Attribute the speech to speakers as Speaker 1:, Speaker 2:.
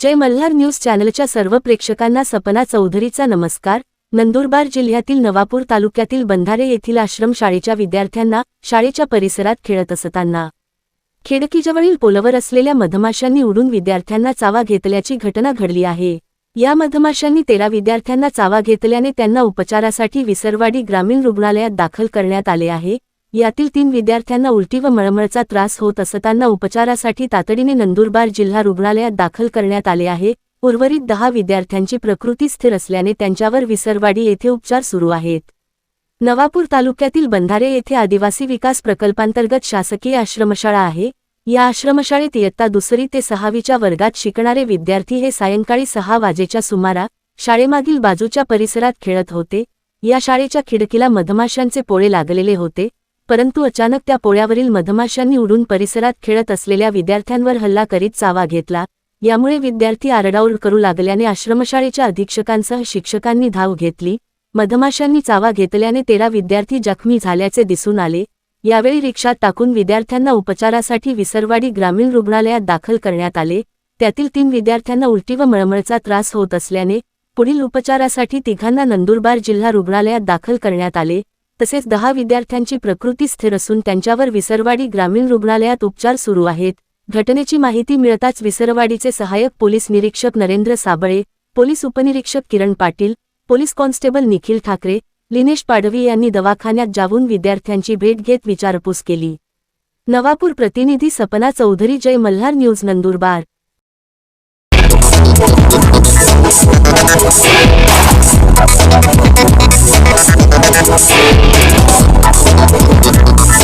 Speaker 1: जय Malhar news चॅनलच्या सर्व प्रेक्षकांना सपना चौधरीचा नमस्कार. नंदुरबार जिल्ह्यातील नवापूर तालुक्यातील बंधारे येथील आश्रमशाळेच्या विद्यार्थ्यांना शाळेच्या परिसरात खेळत असताना खेडकीजवळील पोलवर असलेल्या मधमाशांनी उडून विद्यार्थ्यांना चावा घेतल्याची घटना घडली आहे. या मधमाशांनी तेरा विद्यार्थ्यांना चावा घेतल्याने त्यांना उपचारासाठी विसरवाडी ग्रामीण रुग्णालयात दाखल करण्यात आले आहे. यातील तीन विद्यार्थ्यांना उलटी व मळमळचा त्रास होत असताना उपचारासाठी तातडीने नंदुरबार जिल्हा रुग्णालयात दाखल करण्यात आले आहे. उर्वरित दहा विद्यार्थ्यांची प्रकृती स्थिर असल्याने त्यांच्यावर विसरवाडी येथे उपचार सुरू आहेत. नवापूर तालुक्यातील बंधारे येथे आदिवासी विकास प्रकल्पांतर्गत शासकीय आश्रमशाळा आहे. या आश्रमशाळेत इयत्ता दुसरी ते सहावीच्या वर्गात शिकणारे विद्यार्थी हे सायंकाळी सहा वाजेच्या सुमारा शाळेमागील बाजूच्या परिसरात खेळत होते. या शाळेच्या खिडकीला मधमाशांचे पोळे लागलेले होते परंतु अचानक त्या पोळ्यावरील मधमाशांनी उडून परिसरात खेळत असलेल्या विद्यार्थ्यांवर हल्ला करीत चावा घेतला. यामुळे विद्यार्थी आरडाओरड करू लागल्याने आश्रमशाळेच्या अधीक्षकांसह शिक्षकांनी धाव घेतली. मधमाशांनी चावा घेतल्याने तेरा विद्यार्थी जखमी झाल्याचे दिसून आले. यावेळी रिक्षात टाकून विद्यार्थ्यांना उपचारासाठी विसरवाडी ग्रामीण रुग्णालयात दाखल करण्यात आले. त्यातील तीन विद्यार्थ्यांना उलटी व मळमळचा त्रास होत असल्याने पुढील उपचारासाठी तिघांना नंदुरबार जिल्हा रुग्णालयात दाखल करण्यात आले. तसेच दहा विद्यार्थ्यांची प्रकृती स्थिर असून त्यांच्यावर विसरवाडी ग्रामीण रुग्णालयात उपचार सुरू आहेत. घटनेची माहिती मिळताच विसरवाडीचे सहाय्यक पोलीस निरीक्षक नरेंद्र साबळे पोलीस उपनिरीक्षक किरण पाटील पोलीस कॉन्स्टेबल निखिल ठाकरे लिनेश पाडवी यांनी दवाखान्यात जाऊन विद्यार्थ्यांची भेट घेत विचारपूस केली. नवापूर प्रतिनिधी सपना चौधरी जय मल्हार न्यूज नंदुरबार.